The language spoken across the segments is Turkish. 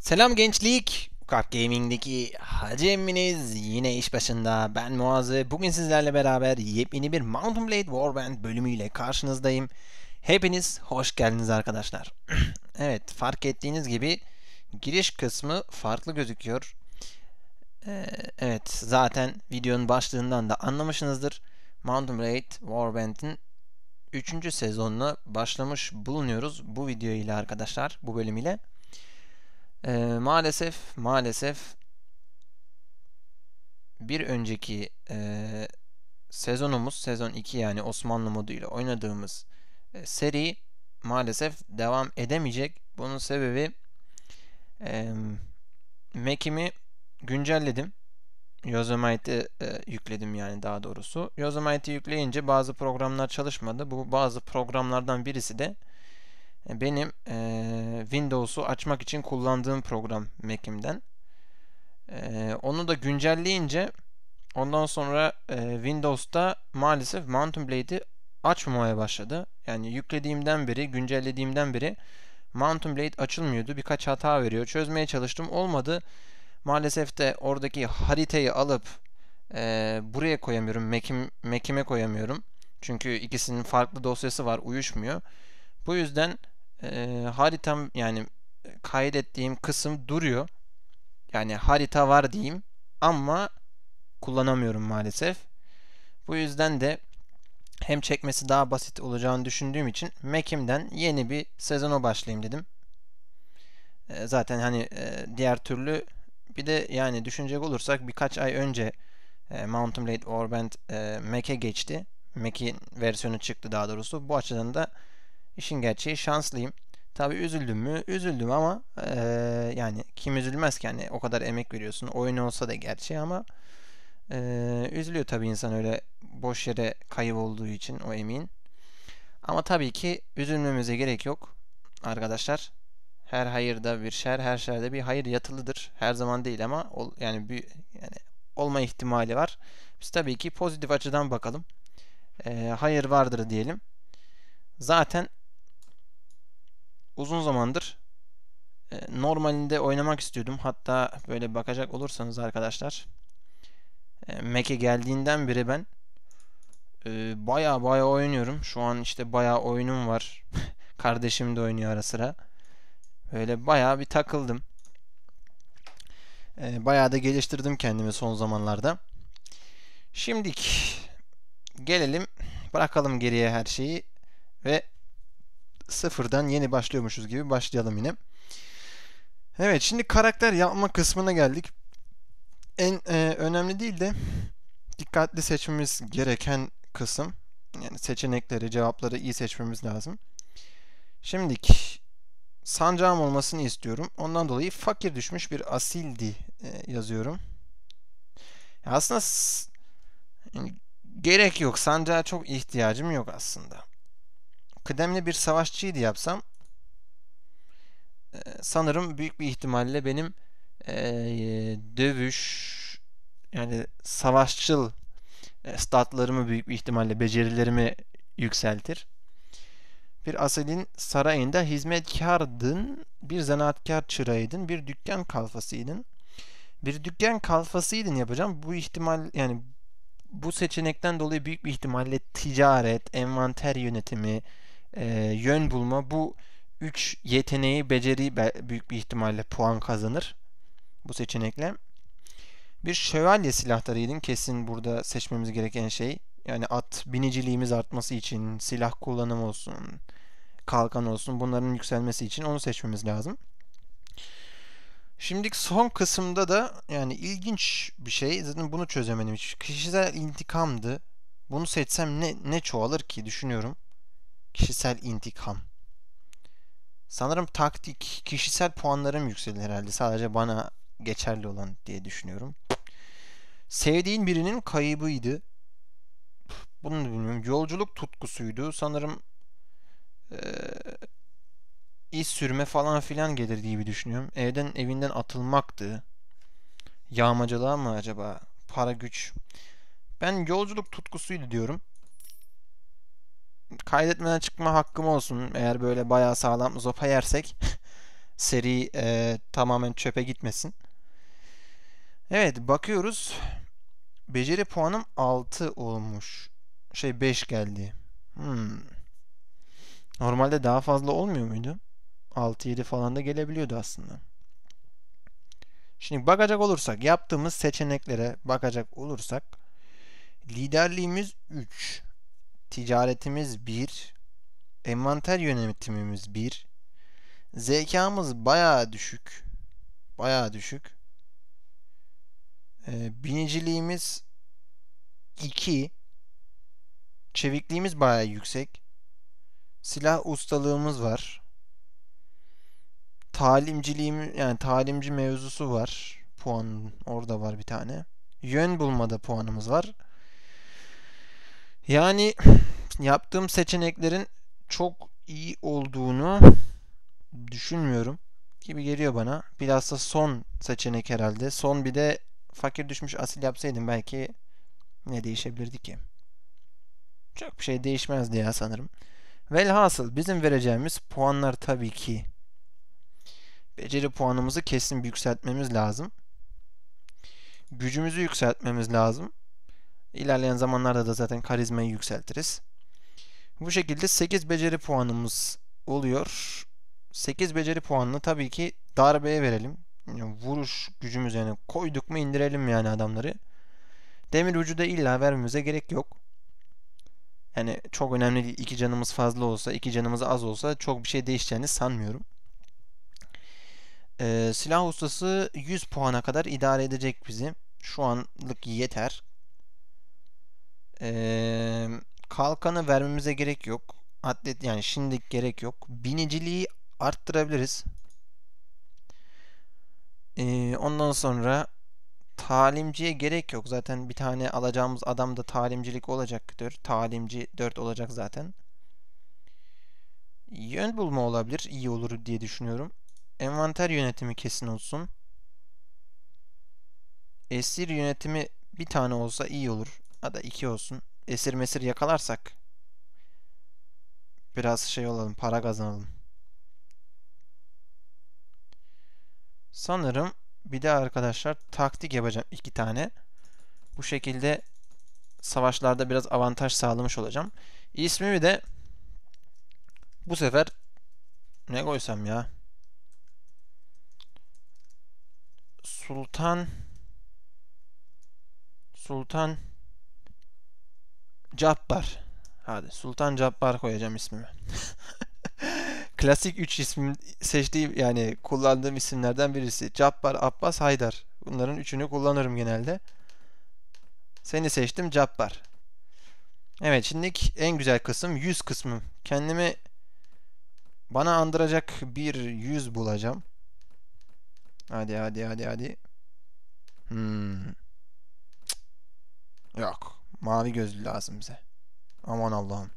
Selam gençlik. Ukak Gaming'deki Hacı emminiz yine iş başında. Ben Muaz ve bugün sizlerle beraber yepyeni bir Mountain Blade Warband bölümüyle karşınızdayım. Hepiniz hoş geldiniz arkadaşlar. evet fark ettiğiniz gibi giriş kısmı farklı gözüküyor. Ee, evet zaten videonun başlığından da anlamışsınızdır. Mountain Blade Warband'in 3. sezonuna başlamış bulunuyoruz bu video ile arkadaşlar bu bölüm ile. Ee, maalesef maalesef bir önceki e, sezonumuz sezon 2 yani Osmanlı moduyla oynadığımız e, seri maalesef devam edemeyecek. Bunun sebebi e, Mac'imi güncelledim. Yosemite'i e, yükledim yani daha doğrusu. Yosemite'i yükleyince bazı programlar çalışmadı. Bu bazı programlardan birisi de e, benim e, Windows'u açmak için kullandığım program Mac'imden. E, onu da güncelleyince ondan sonra e, Windows'ta maalesef Mountain Blade'i açmamaya başladı. Yani yüklediğimden beri, güncellediğimden beri Mountain Blade açılmıyordu. Birkaç hata veriyor. Çözmeye çalıştım. Olmadı. Maalesef de oradaki haritayı alıp e, buraya koyamıyorum. Mac'im, Mac'ime koyamıyorum. Çünkü ikisinin farklı dosyası var. Uyuşmuyor. Bu yüzden e, haritam yani kaydettiğim kısım duruyor. Yani harita var diyeyim ama kullanamıyorum maalesef. Bu yüzden de hem çekmesi daha basit olacağını düşündüğüm için Mac'imden yeni bir sezona başlayayım dedim. E, zaten hani e, diğer türlü bir de yani düşünecek olursak birkaç ay önce e, Mountain Blade Warband e, Mac'e geçti. Mac'in versiyonu çıktı daha doğrusu. Bu açıdan da işin gerçeği şanslıyım. Tabi üzüldüm mü? Üzüldüm ama e, yani kim üzülmez ki yani o kadar emek veriyorsun. Oyun olsa da gerçi ama e, üzülüyor tabi insan öyle boş yere kayıp olduğu için o emin. Ama tabii ki üzülmemize gerek yok arkadaşlar. Her hayırda bir şer, her şerde bir hayır yatılıdır. Her zaman değil ama ol, yani bir yani olma ihtimali var. Biz tabii ki pozitif açıdan bakalım. E, hayır vardır diyelim. Zaten uzun zamandır e, normalinde oynamak istiyordum. Hatta böyle bakacak olursanız arkadaşlar e, Mac'e geldiğinden beri ben e, baya baya oynuyorum. Şu an işte baya oyunum var. Kardeşim de oynuyor ara sıra. Böyle baya bir takıldım. E, baya da geliştirdim kendimi son zamanlarda. Şimdik gelelim bırakalım geriye her şeyi ve sıfırdan yeni başlıyormuşuz gibi başlayalım yine. Evet şimdi karakter yapma kısmına geldik. En e, önemli değil de dikkatli seçmemiz gereken kısım. Yani seçenekleri, cevapları iyi seçmemiz lazım. Şimdilik sancağım olmasını istiyorum. Ondan dolayı fakir düşmüş bir asildi e, yazıyorum. Ya aslında yani, gerek yok. Sancağa çok ihtiyacım yok aslında kıdemli bir savaşçıydı yapsam sanırım büyük bir ihtimalle benim e, dövüş yani savaşçıl statlarımı büyük bir ihtimalle becerilerimi yükseltir. Bir asilin sarayında hizmetkardın, bir zanaatkar çırağıydın, bir dükkan kalfasıydın. Bir dükkan kalfasıydın yapacağım. Bu ihtimal yani bu seçenekten dolayı büyük bir ihtimalle ticaret, envanter yönetimi, e, yön bulma bu 3 yeteneği, beceri büyük bir ihtimalle puan kazanır bu seçenekle. Bir şövalye silahlarıydın kesin burada seçmemiz gereken şey. Yani at biniciliğimiz artması için silah kullanımı olsun, kalkan olsun bunların yükselmesi için onu seçmemiz lazım. Şimdi son kısımda da yani ilginç bir şey. Zaten bunu çözemedim hiç. Kişisel intikamdı. Bunu seçsem ne ne çoğalır ki düşünüyorum. Kişisel intikam. Sanırım taktik, kişisel puanlarım yükselir herhalde. Sadece bana geçerli olan diye düşünüyorum. Sevdiğin birinin kaybıydı. Bunu bilmiyorum. Yolculuk tutkusuydu. Sanırım ee, iz sürme falan filan gelir gibi düşünüyorum. Evden evinden atılmaktı. Yağmacılığa mı acaba? Para güç. Ben yolculuk tutkusuydu diyorum kaydetmeden çıkma hakkım olsun. Eğer böyle bayağı sağlam zopa yersek seri e, tamamen çöpe gitmesin. Evet bakıyoruz. Beceri puanım 6 olmuş. Şey 5 geldi. Hmm. Normalde daha fazla olmuyor muydu? 6-7 falan da gelebiliyordu aslında. Şimdi bakacak olursak, yaptığımız seçeneklere bakacak olursak liderliğimiz 3, ticaretimiz 1, envanter yönetimimiz 1, zekamız bayağı düşük, bayağı düşük. Ee, biniciliğimiz 2, çevikliğimiz bayağı yüksek. Silah ustalığımız var. Talimciliğim yani talimci mevzusu var. Puan orada var bir tane. Yön bulmada puanımız var. Yani yaptığım seçeneklerin çok iyi olduğunu düşünmüyorum gibi geliyor bana. Bilhassa son seçenek herhalde. Son bir de fakir düşmüş asil yapsaydım belki ne değişebilirdi ki? Çok bir şey değişmezdi ya sanırım. Velhasıl bizim vereceğimiz puanlar tabii ki beceri puanımızı kesin yükseltmemiz lazım. Gücümüzü yükseltmemiz lazım. İlerleyen zamanlarda da zaten karizmayı yükseltiriz. Bu şekilde 8 beceri puanımız oluyor. 8 beceri puanını tabii ki darbeye verelim. Yani vuruş gücümüz yani koyduk mu indirelim yani adamları. Demir ucu da illa vermemize gerek yok. Yani çok önemli değil. İki canımız fazla olsa, iki canımız az olsa çok bir şey değişeceğini sanmıyorum. Ee, silah ustası 100 puana kadar idare edecek bizi. Şu anlık yeter. Ee, kalkanı vermemize gerek yok. Atlet yani şimdilik gerek yok. Biniciliği arttırabiliriz. Ee, ondan sonra talimciye gerek yok. Zaten bir tane alacağımız adam da talimcilik olacaktır. Talimci 4 olacak zaten. Yön bulma olabilir. iyi olur diye düşünüyorum. Envanter yönetimi kesin olsun. Esir yönetimi bir tane olsa iyi olur. Da iki olsun. Esir mesir yakalarsak biraz şey olalım, para kazanalım. Sanırım bir de arkadaşlar taktik yapacağım iki tane. Bu şekilde savaşlarda biraz avantaj sağlamış olacağım. İsmimi de bu sefer ne koysam ya? Sultan Sultan Cabbar. Hadi Sultan Cabbar koyacağım ismimi. Klasik 3 ismim seçtiğim yani kullandığım isimlerden birisi. Cabbar, Abbas, Haydar. Bunların üçünü kullanırım genelde. Seni seçtim Cabbar. Evet şimdi en güzel kısım yüz kısmı. Kendimi bana andıracak bir yüz bulacağım. Hadi hadi hadi hadi. Hmm. Yok. Mavi gözlü lazım bize. Aman Allah'ım.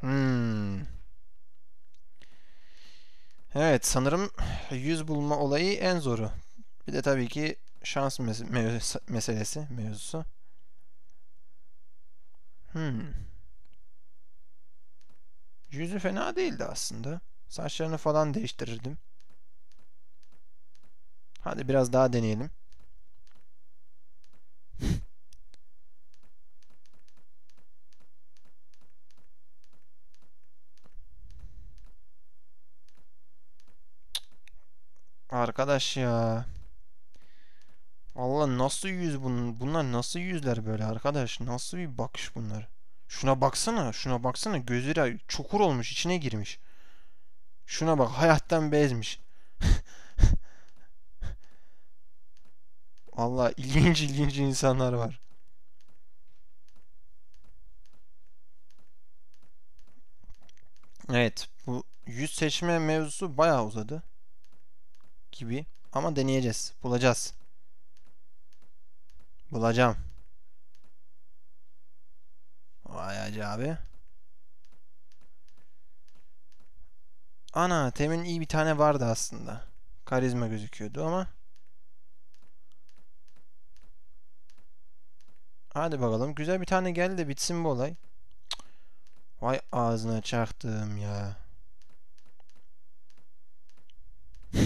Hmm. Evet sanırım yüz bulma olayı en zoru. Bir de tabii ki şans mes meselesi mevzusu. Hmm. Yüzü fena değildi aslında. Saçlarını falan değiştirirdim. Hadi biraz daha deneyelim. Arkadaş ya. Allah nasıl yüz bunun? Bunlar nasıl yüzler böyle arkadaş? Nasıl bir bakış bunlar? Şuna baksana, şuna baksana. Gözleri çukur olmuş, içine girmiş. Şuna bak, hayattan bezmiş. Allah ilginç ilginç insanlar var. Evet, bu yüz seçme mevzusu bayağı uzadı gibi. Ama deneyeceğiz. Bulacağız. Bulacağım. Vay hacı abi. Ana temin iyi bir tane vardı aslında. Karizma gözüküyordu ama. Hadi bakalım. Güzel bir tane geldi de bitsin bu olay. Vay ağzına çaktım ya.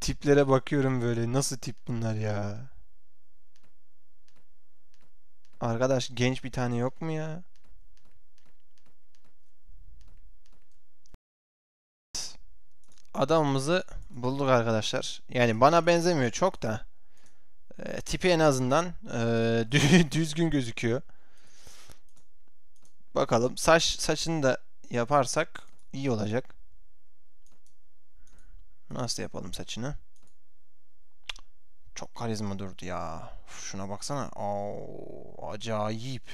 Tiplere bakıyorum böyle. Nasıl tip bunlar ya? Arkadaş genç bir tane yok mu ya? Adamımızı bulduk arkadaşlar. Yani bana benzemiyor çok da. E, tipi en azından e, düzgün gözüküyor. Bakalım saç saçını da yaparsak iyi olacak. Nasıl yapalım saçını? Çok karizma durdu ya. Şuna baksana. Oo, acayip.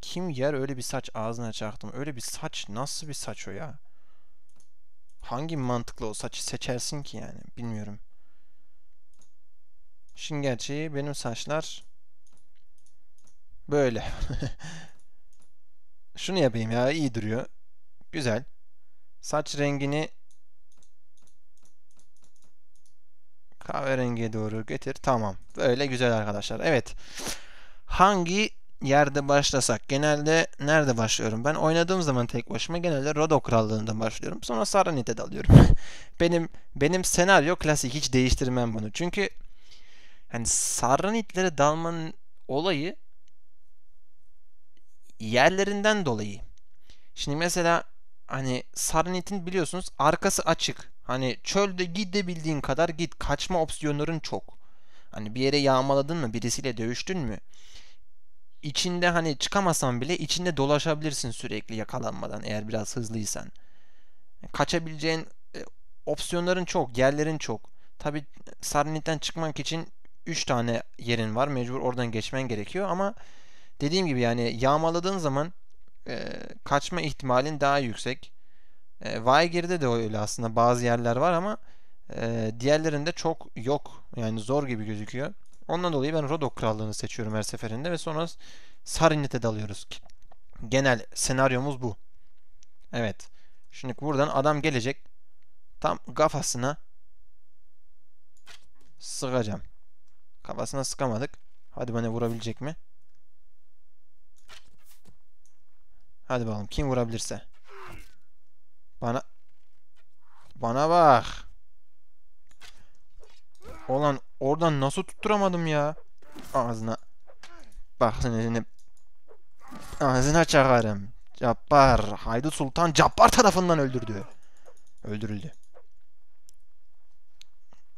kim yer öyle bir saç ağzına çaktım. Öyle bir saç nasıl bir saç o ya? Hangi mantıkla o saçı seçersin ki yani? Bilmiyorum. Şimdi gerçeği benim saçlar böyle. Şunu yapayım ya iyi duruyor. Güzel. Saç rengini kahverengiye doğru getir. Tamam. Böyle güzel arkadaşlar. Evet. Hangi yerde başlasak? Genelde nerede başlıyorum? Ben oynadığım zaman tek başıma genelde Rodo Krallığı'nda başlıyorum. Sonra Saranit'e dalıyorum. benim benim senaryo klasik. Hiç değiştirmem bunu. Çünkü hani Sarranitlere dalmanın olayı yerlerinden dolayı. Şimdi mesela hani Sarnit'in biliyorsunuz arkası açık. Hani çölde gidebildiğin kadar git. Kaçma opsiyonların çok. Hani bir yere yağmaladın mı, birisiyle dövüştün mü? İçinde hani çıkamasan bile içinde dolaşabilirsin sürekli yakalanmadan eğer biraz hızlıysan. Kaçabileceğin e, opsiyonların çok, yerlerin çok. Tabi Sarnit'ten çıkmak için 3 tane yerin var. Mecbur oradan geçmen gerekiyor ama dediğim gibi yani yağmaladığın zaman e, kaçma ihtimalin daha yüksek. E, Vaygir'de de öyle aslında bazı yerler var ama e, diğerlerinde çok yok. Yani zor gibi gözüküyor. Ondan dolayı ben Rodok Krallığı'nı seçiyorum her seferinde ve sonra Sarinet'e dalıyoruz. Genel senaryomuz bu. Evet. Şimdi buradan adam gelecek. Tam kafasına sıkacağım. Kafasına sıkamadık. Hadi bana vurabilecek mi? Hadi bakalım kim vurabilirse. Bana bana bak. Olan oradan nasıl tutturamadım ya? Ağzına. Bak seni ağzına çakarım. Cabbar. Haydi Sultan Cabbar tarafından öldürdü. Öldürüldü.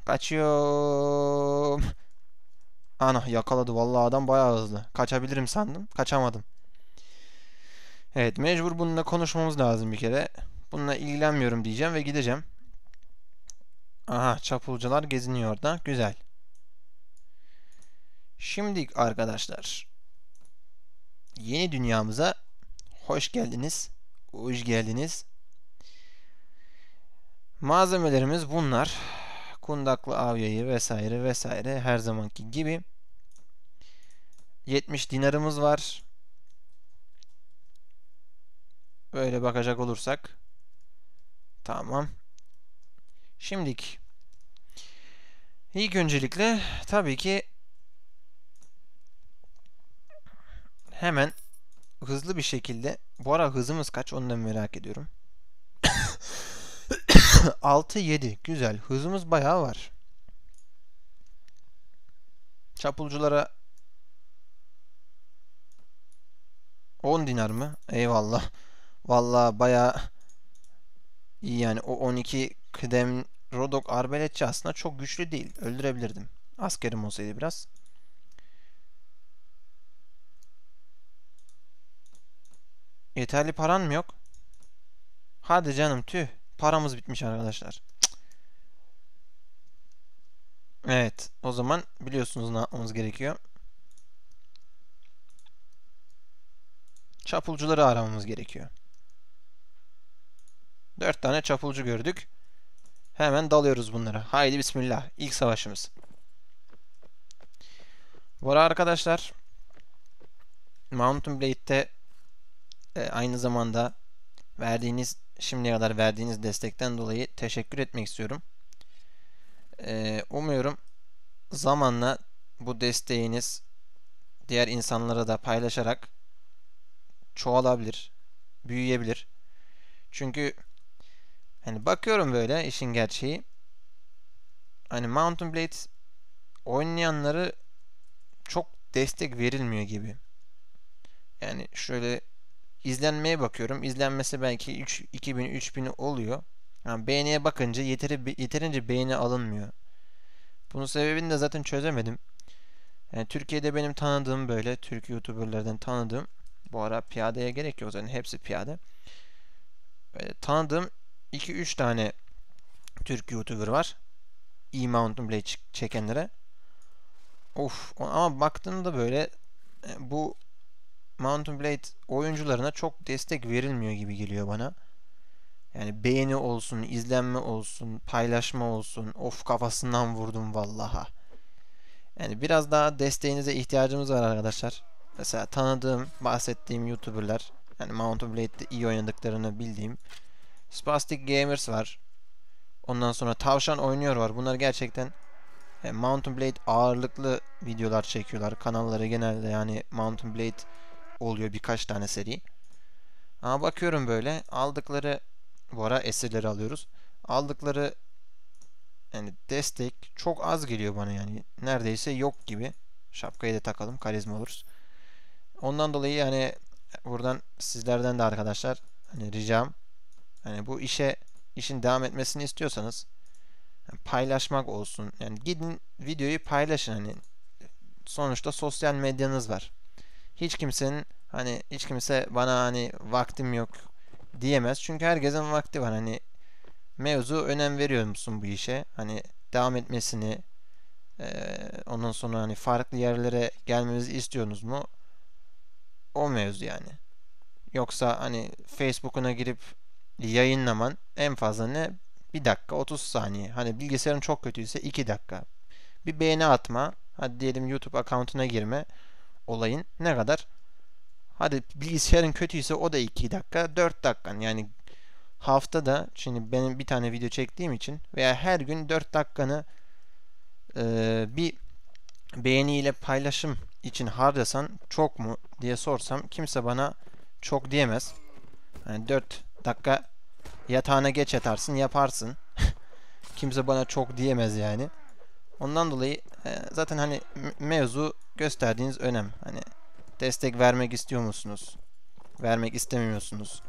Kaçıyorum. Ana yakaladı. Vallahi adam bayağı hızlı. Kaçabilirim sandım. Kaçamadım. Evet mecbur bununla konuşmamız lazım bir kere. Bununla ilgilenmiyorum diyeceğim ve gideceğim. Aha çapulcular geziniyor orada. Güzel. Şimdi arkadaşlar yeni dünyamıza hoş geldiniz. Hoş geldiniz. Malzemelerimiz bunlar. Kundaklı avyayı vesaire vesaire her zamanki gibi. 70 dinarımız var. Böyle bakacak olursak. Tamam. Şimdiki. İlk öncelikle tabii ki hemen hızlı bir şekilde bu ara hızımız kaç onu da merak ediyorum. 6 7 güzel. Hızımız bayağı var. Çapulculara 10 dinar mı? Eyvallah. Vallahi baya iyi yani. O 12 kıdem Rodok arbeletçi aslında çok güçlü değil. Öldürebilirdim. Askerim olsaydı biraz. Yeterli paran mı yok? Hadi canım tüh. Paramız bitmiş arkadaşlar. Evet. O zaman biliyorsunuz ne yapmamız gerekiyor. Çapulcuları aramamız gerekiyor. Dört tane çapulcu gördük. Hemen dalıyoruz bunlara. Haydi bismillah. İlk savaşımız. Bu arkadaşlar Mountain Blade'de e, aynı zamanda verdiğiniz şimdiye kadar verdiğiniz destekten dolayı teşekkür etmek istiyorum. E, umuyorum zamanla bu desteğiniz diğer insanlara da paylaşarak çoğalabilir, büyüyebilir. Çünkü Hani bakıyorum böyle işin gerçeği. hani Mountain Blade oynayanları çok destek verilmiyor gibi. Yani şöyle izlenmeye bakıyorum. İzlenmesi belki 3 2000 3000 oluyor. Yani beğeniye bakınca yeteri yeterince beğeni alınmıyor. Bunun sebebini de zaten çözemedim. Yani Türkiye'de benim tanıdığım böyle Türk YouTuber'lardan tanıdığım bu ara piyadeye gerek yok zaten hepsi piyade. Böyle tanıdığım 2-3 tane Türk YouTuber var. E-Mountain Blade çekenlere. Of ama baktığımda böyle e, bu Mountain Blade oyuncularına çok destek verilmiyor gibi geliyor bana. Yani beğeni olsun, izlenme olsun, paylaşma olsun. Of kafasından vurdum vallaha. Yani biraz daha desteğinize ihtiyacımız var arkadaşlar. Mesela tanıdığım, bahsettiğim YouTuber'lar, yani Mountain Blade'de iyi oynadıklarını bildiğim Spastic Gamers var. Ondan sonra Tavşan Oynuyor var. Bunlar gerçekten e, Mountain Blade ağırlıklı videolar çekiyorlar. Kanalları genelde yani Mountain Blade oluyor birkaç tane seri. Ama bakıyorum böyle aldıkları bu ara esirleri alıyoruz. Aldıkları yani destek çok az geliyor bana yani. Neredeyse yok gibi. Şapkayı da takalım. Karizma oluruz. Ondan dolayı yani buradan sizlerden de arkadaşlar hani ricam hani bu işe işin devam etmesini istiyorsanız paylaşmak olsun. Yani gidin videoyu paylaşın hani sonuçta sosyal medyanız var. Hiç kimsenin hani hiç kimse bana hani vaktim yok diyemez. Çünkü herkesin vakti var. Hani mevzu önem veriyor musun bu işe? Hani devam etmesini e, ondan sonra hani farklı yerlere gelmemizi istiyorsunuz mu? O mevzu yani. Yoksa hani Facebook'una girip yayınlaman en fazla ne? 1 dakika 30 saniye. Hani bilgisayarın çok kötüyse 2 dakika. Bir beğeni atma. Hadi diyelim YouTube account'una girme. Olayın ne kadar? Hadi bilgisayarın kötüyse o da 2 dakika, 4 dakika. Yani haftada şimdi benim bir tane video çektiğim için veya her gün 4 dakikanı e, bir beğeniyle paylaşım için harcasan çok mu diye sorsam kimse bana çok diyemez. Yani 4 dakika yatağına geç yatarsın yaparsın. kimse bana çok diyemez yani. Ondan dolayı e, zaten hani mevzu gösterdiğiniz önem. Hani destek vermek istiyor musunuz? Vermek istemiyorsunuz.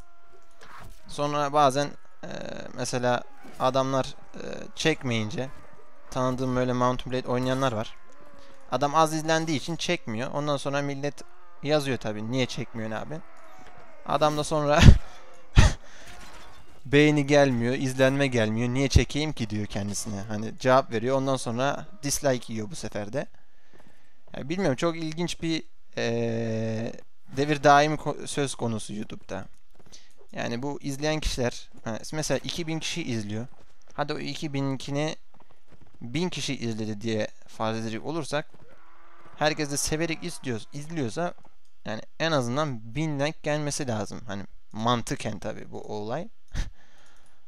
Sonra bazen e, mesela adamlar e, çekmeyince tanıdığım böyle Mountain Blade oynayanlar var. Adam az izlendiği için çekmiyor. Ondan sonra millet yazıyor tabii. Niye çekmiyorsun abi? Adam da sonra beğeni gelmiyor, izlenme gelmiyor. Niye çekeyim ki diyor kendisine. Hani cevap veriyor. Ondan sonra dislike yiyor bu sefer de. Yani bilmiyorum çok ilginç bir ee, devir daim söz konusu YouTube'da. Yani bu izleyen kişiler mesela 2000 kişi izliyor. Hadi o 2000'inkini 1000 kişi izledi diye farz edecek olursak herkes de severek izliyor, izliyorsa yani en azından 1000 like gelmesi lazım. Hani mantıken tabi bu olay.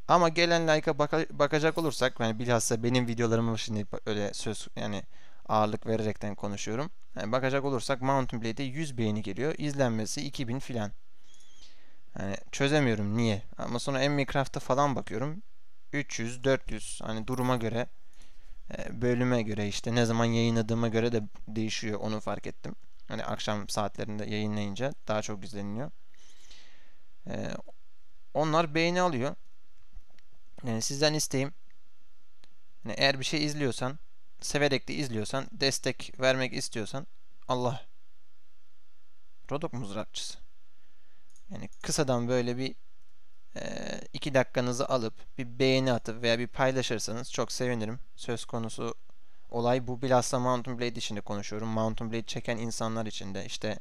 Ama gelen like'a baka, bakacak olursak yani bilhassa benim videolarımı şimdi öyle söz yani ağırlık vererekten konuşuyorum. Yani bakacak olursak Mountain Blade'e 100 beğeni geliyor. İzlenmesi 2000 filan. Yani çözemiyorum niye. Ama sonra Minecraft'a falan bakıyorum. 300, 400 hani duruma göre e, bölüme göre işte ne zaman yayınladığıma göre de değişiyor onu fark ettim. Hani akşam saatlerinde yayınlayınca daha çok izleniliyor. Ee, onlar beğeni alıyor. Yani sizden isteğim yani eğer bir şey izliyorsan severek de izliyorsan, destek vermek istiyorsan Allah. Rodok mızrakçısı. Yani kısadan böyle bir e, iki dakikanızı alıp bir beğeni atıp veya bir paylaşırsanız çok sevinirim. Söz konusu olay bu. Bilhassa Mountain Blade için de konuşuyorum. Mountain Blade çeken insanlar için de işte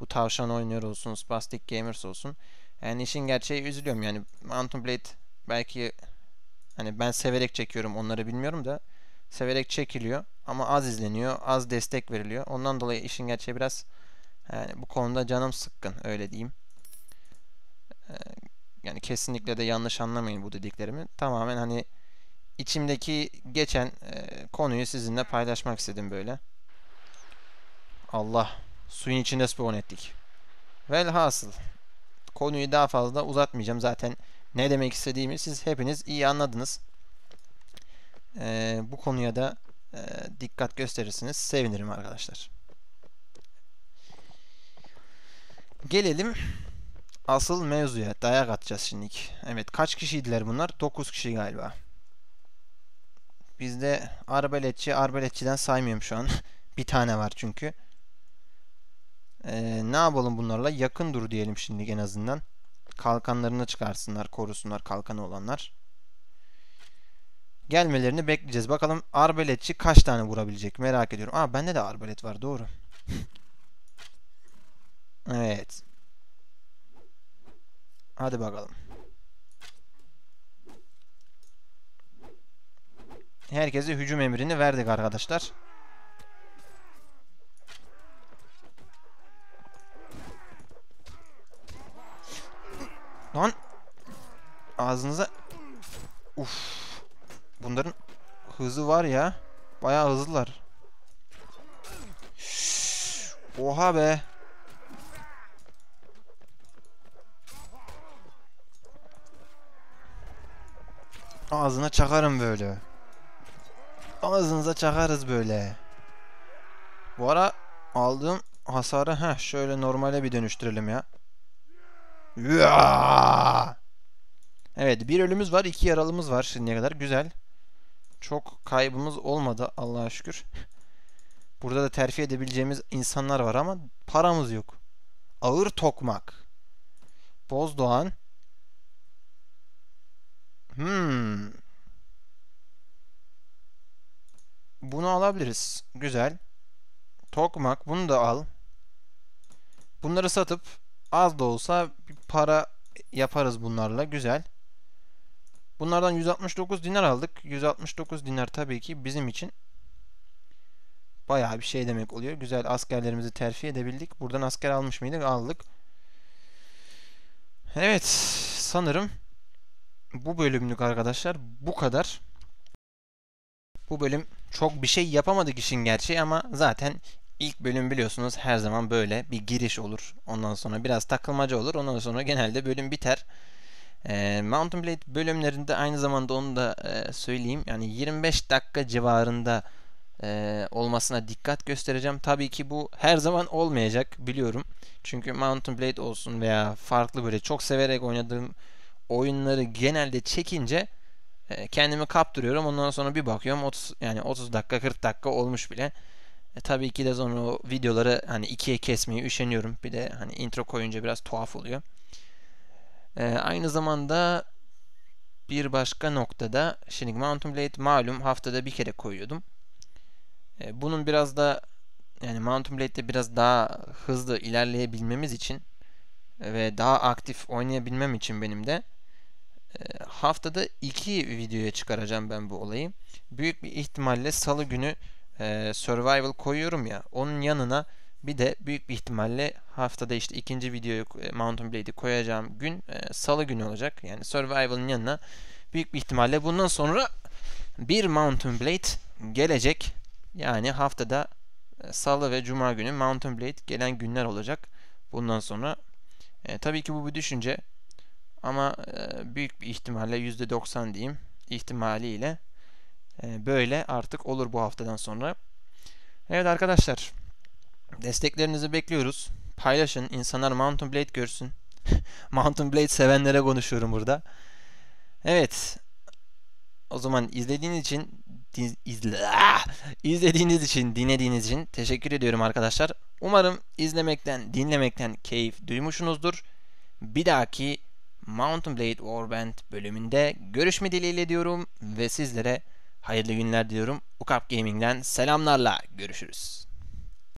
bu tavşan oynuyor olsun, Spastic Gamers olsun. Yani işin gerçeği üzülüyorum. Yani Mountain Blade belki hani ben severek çekiyorum onları bilmiyorum da severek çekiliyor ama az izleniyor, az destek veriliyor. Ondan dolayı işin gerçeği biraz yani bu konuda canım sıkkın öyle diyeyim. Ee, yani kesinlikle de yanlış anlamayın bu dediklerimi. Tamamen hani içimdeki geçen e, konuyu sizinle paylaşmak istedim böyle. Allah suyun içinde spawn ettik. Velhasıl konuyu daha fazla uzatmayacağım. Zaten ne demek istediğimi siz hepiniz iyi anladınız. e, bu konuya da e, dikkat gösterirsiniz. Sevinirim arkadaşlar. Gelelim asıl mevzuya. Dayak atacağız şimdilik. Evet kaç kişiydiler bunlar? 9 kişi galiba. Bizde arbeletçi, arbeletçiden saymıyorum şu an. bir tane var çünkü. Ee, ne yapalım bunlarla? Yakın dur diyelim şimdi en azından. Kalkanlarını çıkarsınlar, korusunlar kalkanı olanlar. Gelmelerini bekleyeceğiz. Bakalım arbeletçi kaç tane vurabilecek merak ediyorum. Aa bende de arbelet var doğru. evet. Hadi bakalım. Herkese hücum emrini verdik arkadaşlar. Lan ağzınıza Uf. Bunların hızı var ya. Bayağı hızlılar. Oha be. Ağzına çakarım böyle. Ağzınıza çakarız böyle. Bu ara aldığım hasarı ha şöyle normale bir dönüştürelim ya. Evet bir ölümümüz var iki yaralımız var şimdiye kadar güzel. Çok kaybımız olmadı Allah'a şükür. Burada da terfi edebileceğimiz insanlar var ama paramız yok. Ağır tokmak. Bozdoğan. Hmm. Bunu alabiliriz. Güzel. Tokmak. Bunu da al. Bunları satıp az da olsa bir para yaparız bunlarla. Güzel. Bunlardan 169 dinar aldık. 169 dinar tabii ki bizim için bayağı bir şey demek oluyor. Güzel askerlerimizi terfi edebildik. Buradan asker almış mıydık? Aldık. Evet. Sanırım bu bölümlük arkadaşlar bu kadar. Bu bölüm çok bir şey yapamadık işin gerçeği ama zaten ilk bölüm biliyorsunuz her zaman böyle bir giriş olur. Ondan sonra biraz takılmaca olur. Ondan sonra genelde bölüm biter. E, Mountain Blade bölümlerinde aynı zamanda onu da e, söyleyeyim. Yani 25 dakika civarında e, olmasına dikkat göstereceğim. Tabii ki bu her zaman olmayacak biliyorum. Çünkü Mountain Blade olsun veya farklı böyle çok severek oynadığım oyunları genelde çekince e, kendimi kaptırıyorum. Ondan sonra bir bakıyorum 30 yani 30 dakika 40 dakika olmuş bile. E, tabii ki de sonra o videoları hani ikiye kesmeyi üşeniyorum. Bir de hani intro koyunca biraz tuhaf oluyor. E, aynı zamanda bir başka noktada şimdi Mountain Blade malum haftada bir kere koyuyordum. E, bunun biraz da yani Mountain Blade'de biraz daha hızlı ilerleyebilmemiz için ve daha aktif oynayabilmem için benim de e, haftada iki videoya çıkaracağım ben bu olayı. Büyük bir ihtimalle salı günü e, survival koyuyorum ya onun yanına bir de büyük bir ihtimalle haftada işte ikinci videoyu e, Mountain Blade'i koyacağım gün e, salı günü olacak. Yani survival'ın yanına büyük bir ihtimalle bundan sonra bir Mountain Blade gelecek. Yani haftada e, salı ve cuma günü Mountain Blade gelen günler olacak. Bundan sonra e, tabii ki bu bir düşünce ama e, büyük bir ihtimalle %90 diyeyim ihtimaliyle böyle artık olur bu haftadan sonra. Evet arkadaşlar desteklerinizi bekliyoruz. Paylaşın. insanlar Mountain Blade görsün. Mountain Blade sevenlere konuşuyorum burada. Evet. O zaman izlediğiniz için izle, ah! izlediğiniz için, dinlediğiniz için teşekkür ediyorum arkadaşlar. Umarım izlemekten, dinlemekten keyif duymuşsunuzdur. Bir dahaki Mountain Blade Warband bölümünde görüşme dileğiyle diyorum ve sizlere hayırlı günler diliyorum. Ukap Gaming'den selamlarla görüşürüz.